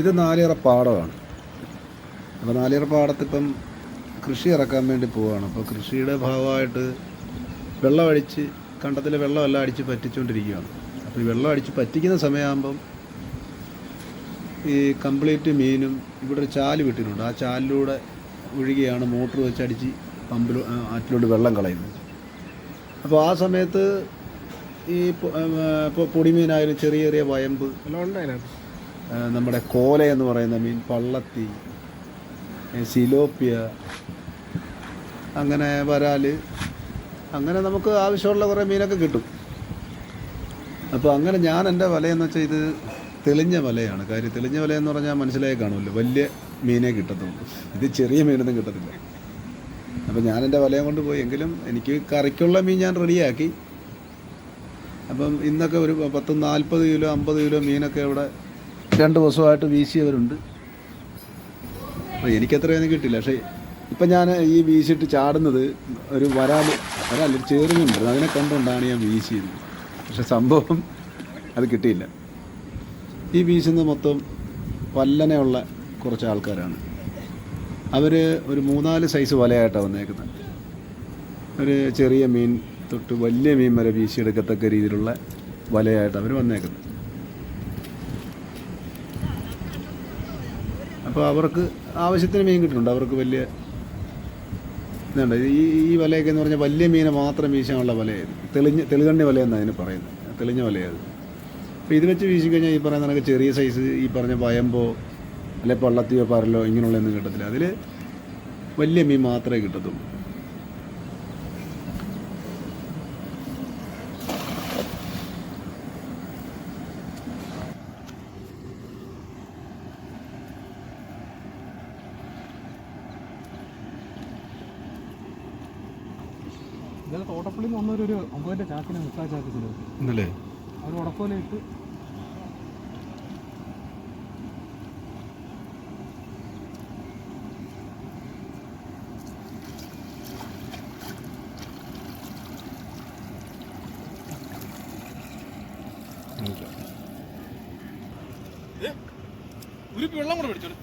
ഇത് നാലിയറ പാടമാണ് അപ്പോൾ നാലിയറ പാടത്തിപ്പം കൃഷി ഇറക്കാൻ വേണ്ടി പോവുകയാണ്. അപ്പോൾ കൃഷിയുടെ ഭാഗമായിട്ട് വെള്ളമടിച്ച് കണ്ടത്തിൽ വെള്ളമെല്ലാം അടിച്ച് പറ്റിച്ചുകൊണ്ടിരിക്കുകയാണ് അപ്പോൾ ഈ വെള്ളം അടിച്ച് പറ്റിക്കുന്ന സമയമാകുമ്പം ഈ കംപ്ലീറ്റ് മീനും ഇവിടെ ഒരു ചാൽ വിട്ടിട്ടുണ്ട് ആ ചാലിലൂടെ ഒഴുകിയാണ് മോട്ടർ വെച്ച് അടിച്ച് പമ്പിൽ ആറ്റിലോട്ട് വെള്ളം കളയുന്നത്. അപ്പോൾ ആ സമയത്ത് ഈ പൊടിമീനായാലും ചെറിയ ചെറിയ വയമ്പ് എല്ലാം ഉണ്ടായിരുന്നു നമ്മുടെ കോല എന്ന് പറയുന്ന മീൻ പള്ളത്തി സിലോപ്പിയ അങ്ങനെ വരാൽ അങ്ങനെ നമുക്ക് ആവശ്യമുള്ള കുറേ മീനൊക്കെ കിട്ടും. അപ്പോൾ അങ്ങനെ ഞാൻ എന്റെ വലയെന്ന് വെച്ചാൽ ഇത് തെളിഞ്ഞ വലയാണ്. കാര്യം തെളിഞ്ഞ വലയെന്ന് പറഞ്ഞാൽ മനസ്സിലായി കാണുമല്ലോ വലിയ മീനേ കിട്ടത്തുള്ളൂ. ഇത് ചെറിയ മീനൊന്നും കിട്ടത്തില്ല. അപ്പോൾ ഞാൻ എന്റെ വലയം കൊണ്ട് പോയി എങ്കിലും എനിക്ക് കറിക്കുള്ള മീൻ ഞാൻ റെഡിയാക്കി. അപ്പം ഇന്നൊക്കെ ഒരു പത്ത് നാൽപ്പത് കിലോ അമ്പത് കിലോ മീനൊക്കെ ഇവിടെ രണ്ട് ദിവസമായിട്ട് വീശിയവരുണ്ട്. അപ്പോൾ എനിക്കത്രയൊന്നും കിട്ടില്ല. പക്ഷേ ഇപ്പം ഞാൻ ഈ വീശിട്ട് ചാടുന്നത് ഒരു വരാൽ വരാൽ ഒരു ചേറുന്നുണ്ട് അതിനെ കണ്ടുകൊണ്ടാണ് ഞാൻ വീശിയത്. പക്ഷെ സംഭവം അത് കിട്ടിയില്ല. ഈ വീശുന്നത് മൊത്തം വല്ലനെയുള്ള കുറച്ച് ആൾക്കാരാണ്. അവർ ഒരു മൂന്നാൽ സൈസ് വലയായിട്ടാണ് വന്നേക്കുന്നത്. ഒരു ചെറിയ മീൻ തൊട്ട് വലിയ മീൻ വരെ വീശിയെടുക്കത്തക്ക രീതിയിലുള്ള വലയായിട്ട് അവർ വന്നേക്കുന്നത്. അപ്പോൾ അവർക്ക് ആവശ്യത്തിന് മീൻ കിട്ടുന്നുണ്ട്. അവർക്ക് വലിയ ഇതുണ്ട്. ഈ ഈ വലയൊക്കെ എന്ന് പറഞ്ഞാൽ വലിയ മീനെ മാത്രം വീശാനുള്ള വലയായിരുന്നു തെളിഞ്ഞ തെളികണ്ണി വലയെന്നാണ് അതിന് പറയുന്നത്. തെളിഞ്ഞ വലയത് അപ്പോൾ ഇത് വെച്ച് വീശി കഴിഞ്ഞാൽ ഈ പറയുന്ന കണക്ക് ചെറിയ സൈസ് ഈ പറഞ്ഞ വയമ്പോ അല്ലെ പള്ളത്തിയോ പരലോ ഇങ്ങനെയുള്ളതൊന്നും കിട്ടത്തില്ല. അതിൽ വലിയ മീൻ മാത്രമേ കിട്ടത്തുള്ളൂ. ഇന്നലെ തോട്ടപ്പള്ളിയിൽ നിന്ന് വന്നൊരു ഒമ്പതിന്റെ ചാക്കിന് മുക്കാൽ ചാക്ക് ചിലവ് ഇന്നല്ലേ അവർ ഉടക്കോല ഇട്ട്. ഒരു വെള്ളം കൂടെ മേടിച്ചോളൂ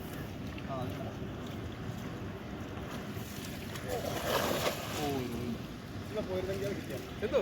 എന്തോ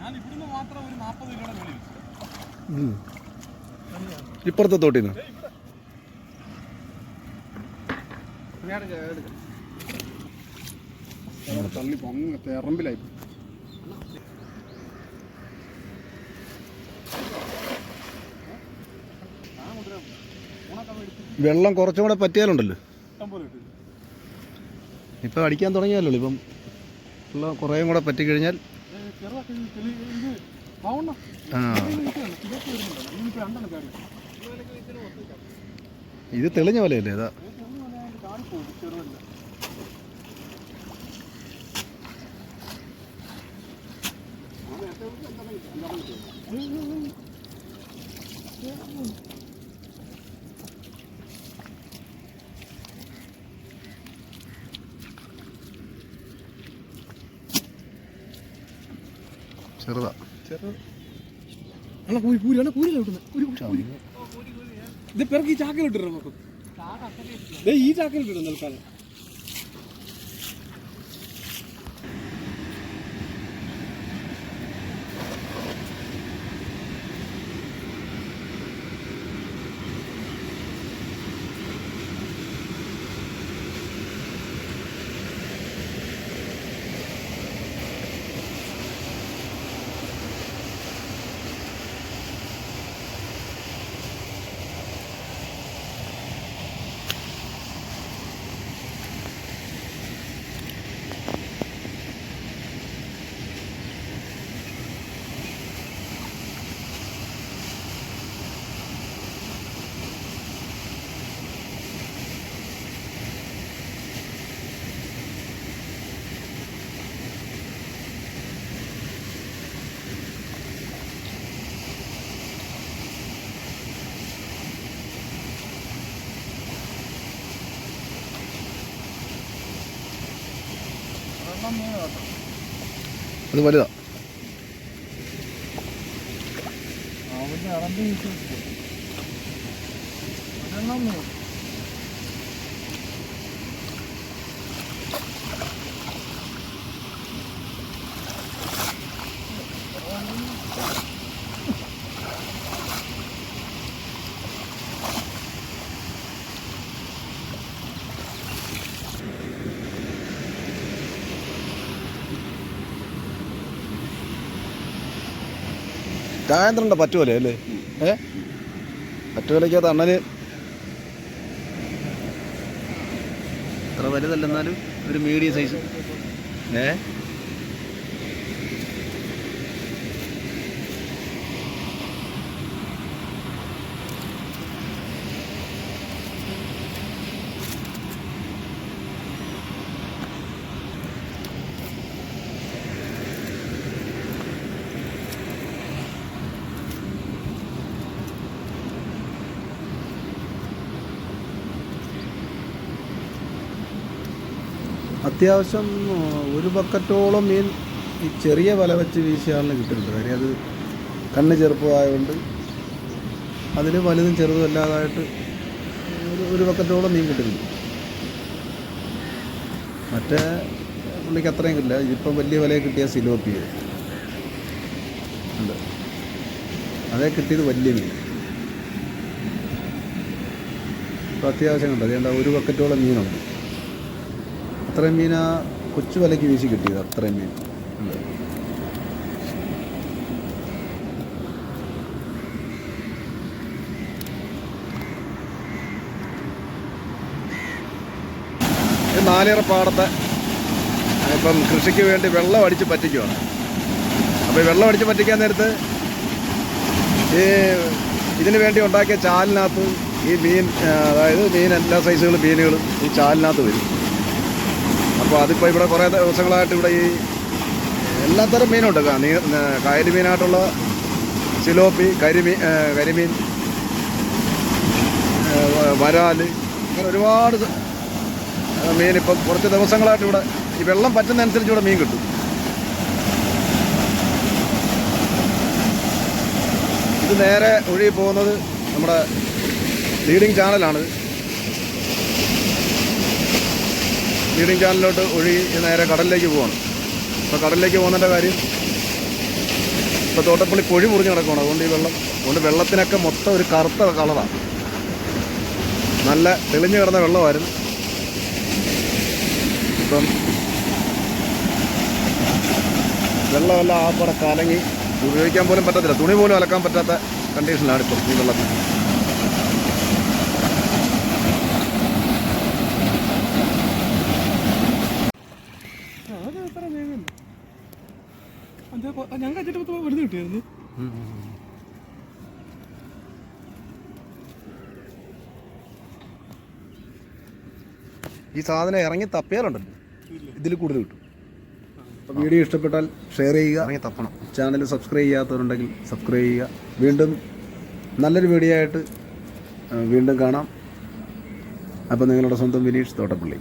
ഞാൻ ഇവിടുന്ന് മാത്രം ഒരു നാൽപ്പത് കിലോയുടെ വെളി ഇപ്പുറത്തെ തള്ളി തെറമ്പിലായി വെള്ളം കുറച്ചും കൂടെ പറ്റിയാലുണ്ടല്ലോ. ഇപ്പം അടിക്കാൻ തുടങ്ങിയല്ലോ ഇപ്പം കുറേയും കൂടെ പറ്റിക്കഴിഞ്ഞാൽ ആ. ഇത് തെളിഞ്ഞ പോലെയല്ലേ ഇതാ Thank ചെറുതല്ല ചെറുതാ. ചെറു അല്ല പൂരി പൂരി അല്ല ഇത് പിറക്ക് ചാക്കിലിട്ടിരുന്നു നമുക്ക് ഈ ചാക്കിലിട്ടിരുന്നു തൽക്കാലം? അത് വലുതാ. അവന്റെ അറമ്പ് ചായന്ത്രണ്ട പറ്റുമല്ലേ അല്ലേ? ഏ? പറ്റുമലയ്ക്കകത്ത് അണ്ണന്? അത്ര വലുതല്ല എന്നാലും ഒരു മീഡിയം സൈസ് ഏ? അത്യാവശ്യം ഒരു ബക്കറ്റോളം മീൻ ഈ ചെറിയ വല വെച്ച് വീശിയാളിന് കിട്ടുന്നുണ്ട്. കാര്യം അത് കണ്ണ് ചെറുപ്പമായതുകൊണ്ട് അതിൽ വലുതും ചെറുതും അല്ലാതായിട്ട് ഒരു ഒരു ബക്കറ്റോളം മീൻ കിട്ടുന്നുണ്ട് മറ്റേ പുള്ളിക്ക് അത്രയും കിട്ടില്ല. ഇതിപ്പം വലിയ വില കിട്ടിയ സിലോപ്പി ഉണ്ട്. അതേ കിട്ടിയത് വലിയ മീൻ. ഇപ്പം അത്യാവശ്യം കണ്ടത് അതുകൊണ്ട് ഒരു ബക്കറ്റോളം മീനുണ്ട്. അത്രയും മീൻ ആ കൊച്ചു വിലയ്ക്ക് വീശി കിട്ടിയത് അത്രയും മീൻ. നാലേറെ പാടത്തെ ഇപ്പം കൃഷിക്ക് വേണ്ടി വെള്ളം അടിച്ച് പറ്റിക്കുവാണ് അപ്പോൾ വെള്ളം അടിച്ച് പറ്റിക്കാൻ നേരത്ത് ഈ ഇതിന് വേണ്ടി ഉണ്ടാക്കിയ ചാലിനകത്ത് ഈ മീൻ അതായത് മീൻ എല്ലാ സൈസുകളും മീനുകളും ഈ ചാലിനകത്ത് വരും അപ്പോൾ അതിപ്പോൾ ഇവിടെ കുറേ ദിവസങ്ങളായിട്ട് ഇവിടെ ഈ എല്ലാത്തരം മീനുണ്ട്. കായൽ മീനായിട്ടുള്ള സിലോപ്പി കരിമീൻ കരിമീൻ വരാൽ അങ്ങനെ ഒരുപാട് മീൻ ഇപ്പം കുറച്ച് ദിവസങ്ങളായിട്ട് ഇവിടെ ഈ വെള്ളം പറ്റുന്നതനുസരിച്ച് ഇവിടെ മീൻ കിട്ടും. ഇത് നേരെ ഒഴുകി പോകുന്നത് നമ്മുടെ ലീഡിങ് ചാനലാണ് ലീഡിങ് ചാനലിലോട്ട് ഒഴുകി നേരെ കടലിലേക്ക് പോവാണ്. അപ്പോൾ കടലിലേക്ക് പോകുന്നതിന്റെ കാര്യം ഇപ്പോൾ തോട്ടപ്പള്ളി കൊഴി മുറിഞ്ഞ് കിടക്കുകയാണ് അതുകൊണ്ട് ഈ വെള്ളം അതുകൊണ്ട് വെള്ളത്തിനൊക്കെ മൊത്തം ഒരു കറുത്ത കളറാണ് നല്ല തെളിഞ്ഞു കിടന്ന വെള്ളമായിരുന്നു. ഇപ്പം വെള്ളമെല്ലാം ആപ്പടെ കലങ്ങി ഉപയോഗിക്കാൻ പോലും പറ്റത്തില്ല. തുണി പോലും അലക്കാൻ പറ്റാത്ത കണ്ടീഷനിലാണ് ഇപ്പം ഈ വെള്ളത്തിൽ ഞാൻ പത്ത് വെറുതെ കിട്ടിയായിരുന്നു. ഈ സാധനം ഇറങ്ങി തപ്പിയാലുണ്ടല്ലോ. ഇതിൽ കൂടുതൽ കിട്ടും. അപ്പോൾ വീഡിയോ ഇഷ്ടപ്പെട്ടാൽ ഷെയർ ചെയ്യുക. ഇറങ്ങി തപ്പണം. ചാനൽ സബ്സ്ക്രൈബ് ചെയ്യാത്തവരുണ്ടെങ്കിൽ സബ്സ്ക്രൈബ് ചെയ്യുക. വീണ്ടും നല്ലൊരു വീഡിയോ ആയിട്ട് വീണ്ടും കാണാം. അപ്പോൾ നിങ്ങളുടെ സ്വന്തം വിനീഷ് തോട്ടപ്പള്ളി.